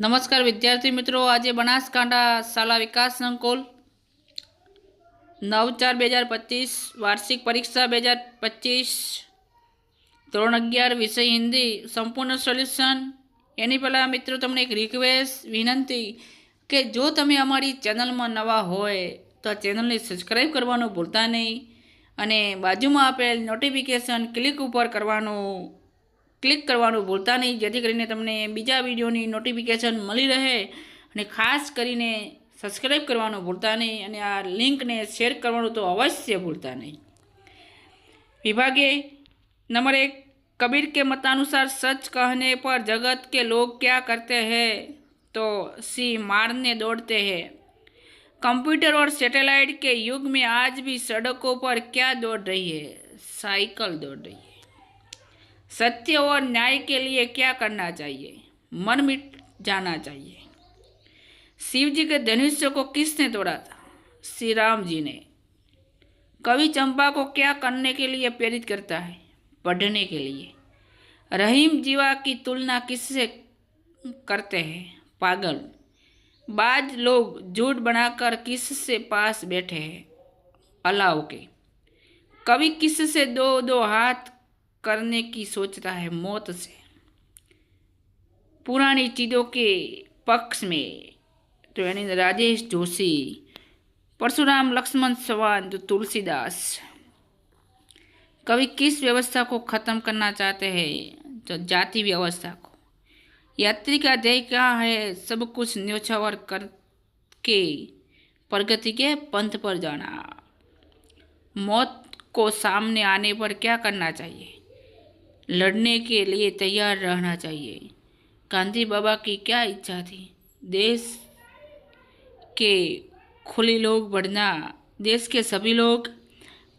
નમસ્કાર વિદ્યાર્થી મિત્રો, આજે બનાસકાંઠા શાળા વિકાસ સંકુલ નવ ચાર બે હજાર પચીસ, વાર્ષિક પરીક્ષા બે હજાર પચીસ, ધોરણ અગિયાર, વિષય હિન્દી, સંપૂર્ણ સોલ્યુશન. એની પહેલાં મિત્રો, તમને એક રિક્વેસ્ટ વિનંતી કે જો તમે અમારી ચેનલમાં નવા હોય, તો આ ચેનલને સબસ્ક્રાઈબ કરવાનું ભૂલતા નહીં અને બાજુમાં આપેલ નોટિફિકેશન ક્લિક ઉપર કરવાનું ક્લિક કરવાનું ભૂલતા નહીં જેથી કરીને તમને બીજા વિડીયોની નોટિફિકેશન મળી રહે અને ખાસ કરીને સબસ્ક્રાઈબ કરવાનું ભૂલતા નહીં અને આ લિંકને શેર કરવાનું તો અવશ્ય ભૂલતા નહીં विभागे नंबर एक कबीर के मतानुसार सच कहने पर जगत के लोग क्या करते हैं तो सी मारने दौड़ते हैं कंप्यूटर और सैटेलाइट के युग में आज भी सड़कों पर क्या दौड़ रही है साइकिल दौड़ रही है सत्य और न्याय के लिए क्या करना चाहिए? मन मिट जाना चाहिए। शिव जी के धनुष्य को किसने तोड़ा था? श्री राम जी ने। कवि चंपा को क्या करने के लिए प्रेरित करता है? पढ़ने के लिए। रहीम जीवा की तुलना किससे करते हैं? पागल। बाज लोग झूठ बनाकर किससे पास बैठे हैं? अलाव के। कवि किससे दो दो हाथ करने की सोचता है मौत से। पुरानी चीज़ों के पक्ष में तो यानी राजेश जोशी, परशुराम लक्ष्मण सवान तो तुलसीदास, कवि किस व्यवस्था को खत्म करना चाहते हैं? तो जाति व्यवस्था को। यात्री का ध्येय क्या है? सब कुछ न्योछावर करके प्रगति के पंथ पर जाना। मौत को सामने आने पर क्या करना चाहिए? लड़ने के लिए तैयार रहना चाहिए गांधी बाबा की क्या इच्छा थी देश के खुली लोग बढ़ना देश के सभी लोग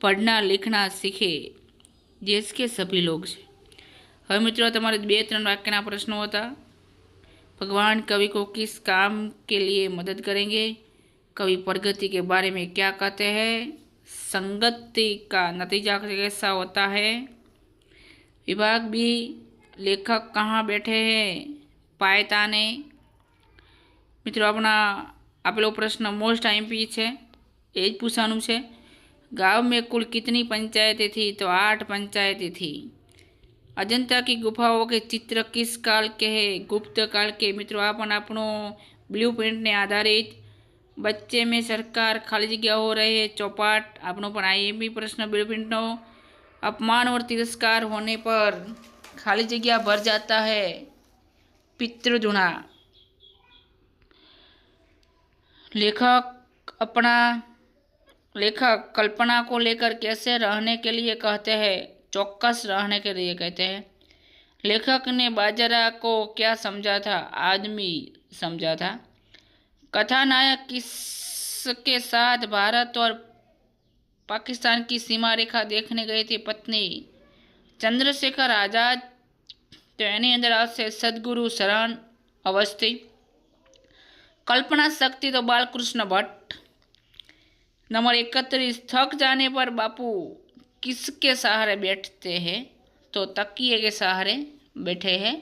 પઢના लिखना सीखे देश के सभी लोग છે હવે મિત્રો તમારે બે ત્રણ વાક્યના પ્રશ્નો હતા भगवान कवि को किस काम के लिए मदद करेंगे कवि प्रगति के बारे में क्या कहते हैं संगति का नतीजा कैसा होता है विभाग बी लेखक कहाँ बैठे हैं પાયતાને? મિત્રો, આપણા આપેલો પ્રશ્ન મોસ્ટ આઈમ્પી છે. એ જ પૂછવાનું છે. ગાંવ મેં કુલ કિતની પંચાયतें थी तो आठ पंचायतें थी અજંતા કી ગુફાઓ કે ચિત્ર કિસ કાલ કે હે? ગુપ્ત કાળ કે? મિત્રો, આ પણ આપણો બ્લુ પ્રિન્ટને આધારિત બચ્ચે મેં સરકાર ખાલી જગ્યા હો રહે ચોપાટ? આપણો પણ આઈએમપી પ્રશ્ન બ્લુ પ્રિન્ટનો. अपमान और तिरस्कार होने पर खाली जगह भर जाता है पितृधुना लेखक अपना, लेखक कल्पना को लेकर कैसे रहने के लिए कहते हैं? चौकस रहने के लिए कहते हैं। लेखक ने बाजरा को क्या समझा था? आदमी समझा था। कथानायक किसके साथ भारत और पाकिस्तान की सीमा रेखा देखने गए थे पत्नी चंद्रशेखर आज़ाद તો એની અંદર આવશે સદગુરુ શરણ અવસ્થી कल्पना शक्ति तो बालकृष्ण भट्ट नंबर इकतीस थक जाने पर बापू किसके सहारे बैठते हैं तो तकिए के सहारे बैठे हैं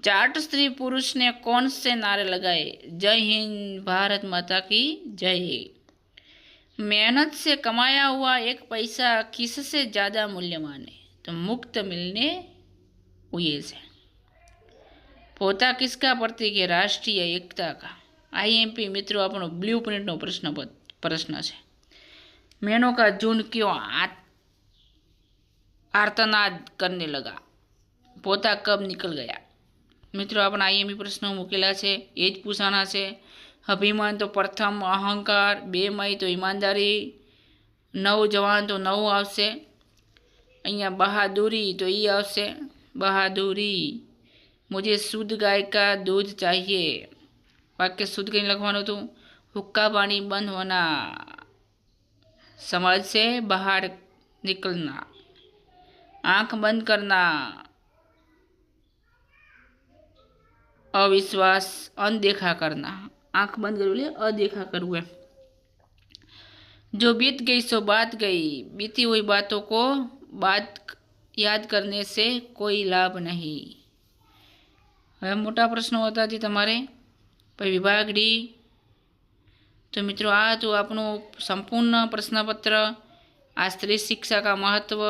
जाट स्त्री पुरुष ने कौन से नारे लगाए जय हिंद भारत माता की जय मेहनत से कमाया हुआ एक पैसा किससे ज़्यादा मूल्यवान है तो मुक्त मिलने हुए से પોતા કિસકા પ્રતીક है રાષ્ટ્રીય એકતા का आईएमपी मित्रों આપણો બ્લુ પ્રિન્ટનો પ્રશ્ન પ્રશ્ન છે મેનો का झुंड क्यों आर्तनाद करने लगा પોતા કબ નિકલ ગયા મિત્રો આપણા આઈએમપી પ્રશ્નો મૂકેલા છે એ જ પૂછાના છે અભિમાન તો પ્રથમ અહંકાર બે મય તો ઈમાનદારી નવ જવાન તો નવ આવશે અહીંયા બહાદુરી તો એ આવશે બહાદુરી मुझे शुद्ध गाय का दूध चाहिए वाक्य शुद्ध कहीं लगवाना तो हुक्का पानी बंद होना समाज से बाहर निकलना आंख बंद करना अविश्वास अनदेखा करना આંખ બંધ કરવું એટલે અદેખા કરવું એમ. જો બીત ગઈ સો બાત ગઈ, બીતી હોય બાતો કો, બાત યાદ કરને સે કોઈ લાભ નહીં. હવે મોટા પ્રશ્નો હતા જે તમારે. પછી વિભાગ ડી. તો મિત્રો, આ હતું આપણું સંપૂર્ણ પ્રશ્નપત્ર. આ સ્ત્રી શિક્ષા કા મહત્ત્વ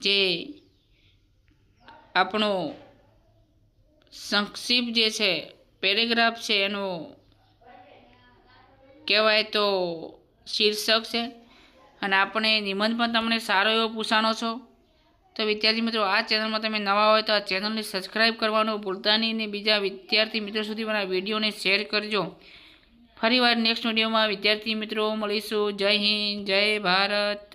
જે આપણો સંક્ષિપ્ત જે છે, પેરેગ્રાફ છે, એનો કહેવાય તો શીર્ષક છે. અને આપણે નિબંધ પણ તમને સારો એવો પૂછાણો છો. તો વિદ્યાર્થી મિત્રો, આ ચેનલમાં તમે નવા હોય તો આ ચેનલને સબસ્ક્રાઈબ કરવાનું ભૂલતા નહીં અને બીજા વિદ્યાર્થી મિત્રો સુધી મારા વિડીયોને શેર કરજો. ફરીવાર નેક્સ્ટ વિડીયોમાં વિદ્યાર્થી મિત્રો મળીશું. જય હિન્દ, જય ભારત.